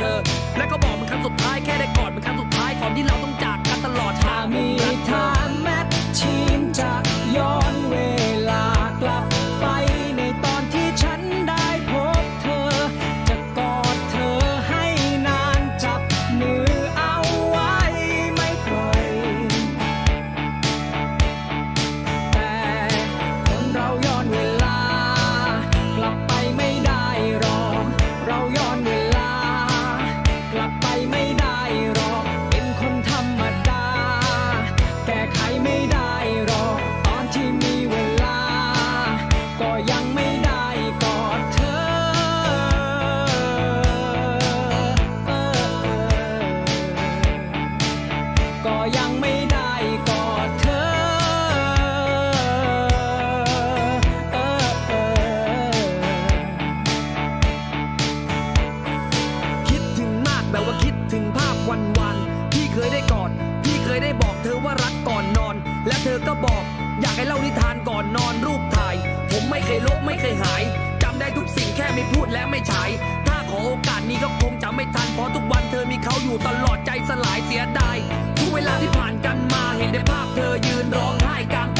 Like a รทุกวันเธอมีเขาอยู่ตลอดใจสลายเสียดายทุกเวลาที่ผ่านกันมาเห็นได้ภาพเธอยืนร้องไห้กลาง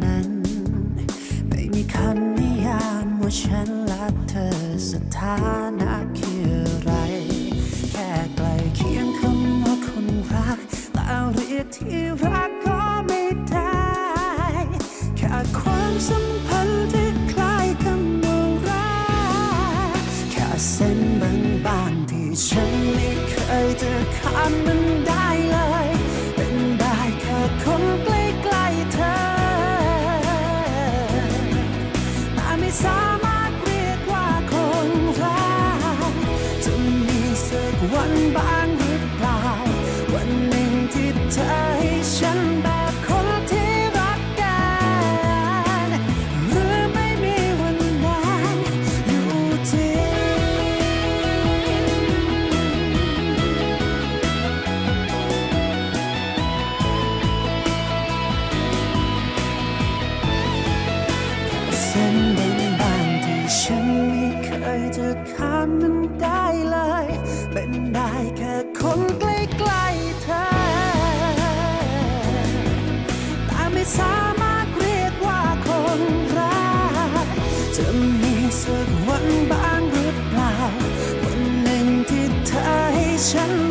คำนิยามว่าฉันและเธอสถานะคืออะไร แค่ใกลเคียงคำว่าคนรักแต่เรียกที่รักก็ไม่ได้แค่ความสัมพันธ์ที่คล้ายคำว่ารักแค่เส้นบางๆที่ฉันไม่เคยจะข้ามมัน จะข้ามมันได้เลย เป็นได้แค่คนใกล้ๆเธอ แต่ไม่สามารถเรียกว่าคนรักจะมีสักวันบ้างหรือเปล่า วันหนึ่งที่เธอให้ฉันแบบคน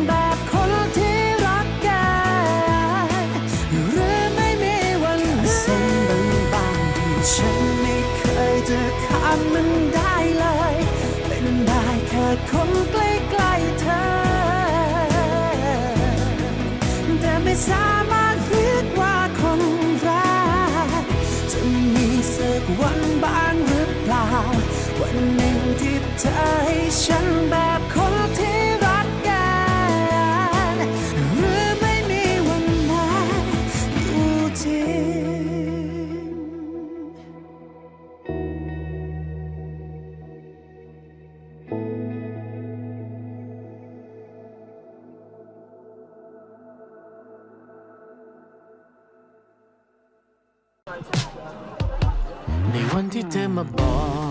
วันหนึ่งที่เธอให้ฉันแบบคนที่รักกันหรือไม่มีวันนั้นอยู่จริงในวันที่เธอมาบอก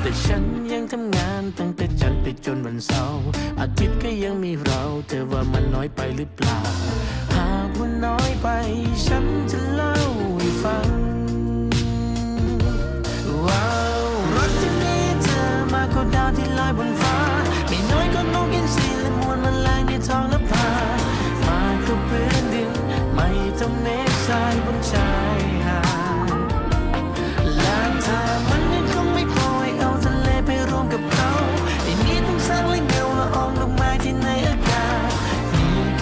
แต่ฉันยังทำงานตั้งแต่จันทร์ไปจนวันเสาร์อาทิตย์ก็ยังมีเรา เธอว่ามันน้อยไปหรือเปล่า หากว่าน้อยไป ฉันจะเล่าให้ฟัง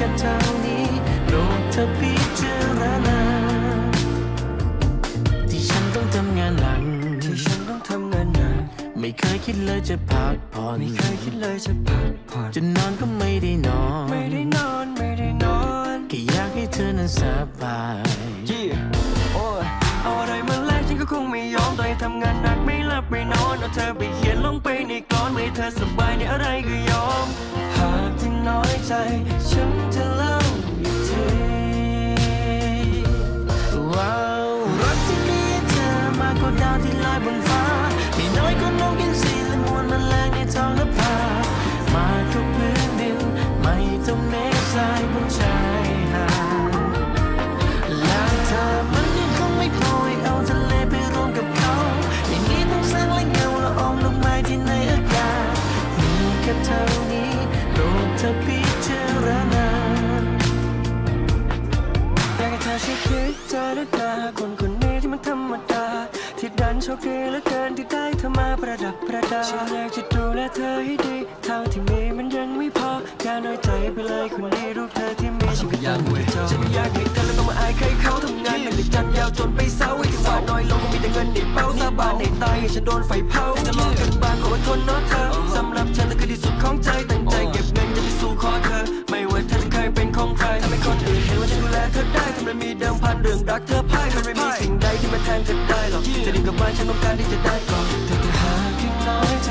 ค่เท่านี้โปรดเธอพิจารณาที่ฉันต้องทำงานหนักที่ฉันต้องทำงานหนักไม่เคยคิดเลยจะพักผ่อนไม่เคยคิดเลยจะพักผ่อนจะนอนก็ไม่ได้นอน ไม่ได้นอนไม่ได้นอนแค่อยากให้เธอนั้นสบายยี่โอ้ยเอาอะไรมาแลกฉันก็คงไม่ยอมต่อให้ทำงานหนักไม่หลับไม่นอนเอาเธอไปเขียนลงไปในกลอนไม่ให้เธอสบายในอะไรก็ยอมหากเธอ น้อยใจ ฉันจะเล่าอีก ที่ดันโชคดีเหลือเกินที่ได้เธอมาประดับประดาฉันอยากจะดูแลเธอให้ดี เท่าที่มีมันยังไม่พออย่าน้อยใจไปเลยคนนี้รูปเธอที่มีฉันก็ต้องไปจองฉันไม่อยากให้เธอแล้วต้องมาอายใครเขาทำงานหนักจันยาวจนไปเศร้าไอ้ที่ว่าน้อยลงก็มีแต่เงินในเป้าสาบานในตายให้ฉันโดนไฟเผาจะลองกันบ้างขออดทนเนาะเธอสำหรับฉันนั่นคือที่สุดของใจตั้งใจเก็บเงินจะไปสู่ขอเธอ ไม่ว่าเธอจะเคยเป็นของใครทำให้คนอื่นเห็นว่าฉันดูแลเธอได้ทำไมมีเดิมพันเรื่องรักเธอพ่ายมันไม่มีสิ่งใด ที่มาแทนเธอได้หรอกจะดีกับบ้านฉันต้องการที่จะได้ก่อนแต่ถ้าหากยังน้อยใจ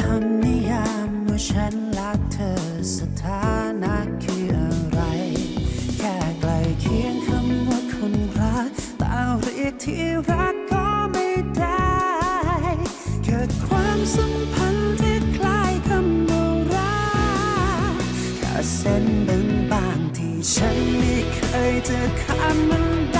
คำนิยามว่าฉันรักเธอสถานะคืออะไร แค่ใกล้เคียงคำว่าคนรักแต่เรียกที่รักก็ไม่ได้เกิดความสัมพันธ์ที่คล้ายคำว่ารักแค่เส้นบางๆที่ฉันไม่เคยจะข้ามมันได้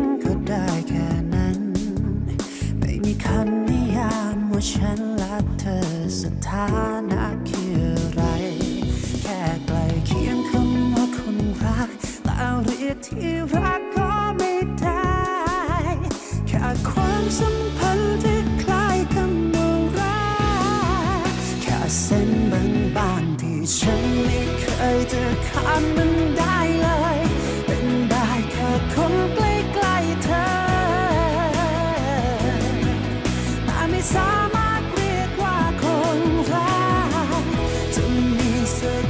ฉันรักเธอสถานะคืออะไร แค่ไกลเคียงคำว่าคนรักแต่เรียกที่รักก็ไม่ได้ แค่ความสัมพันธ์ที่คล้ายกันเมื่อไรแค่เส้นบางๆที่ฉันไม่เคยจะข้ามมัน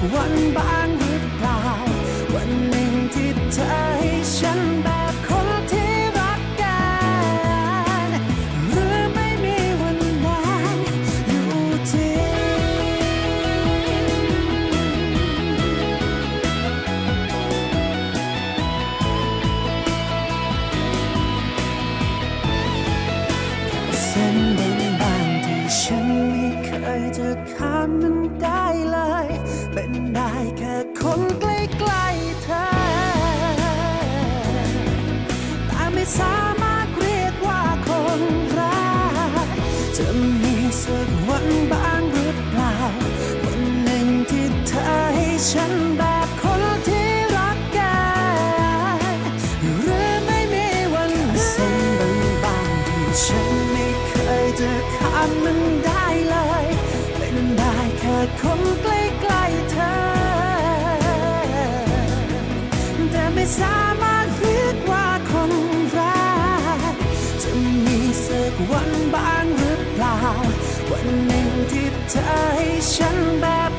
万般 คนหนึ่งที่เธอให้ฉันแบบ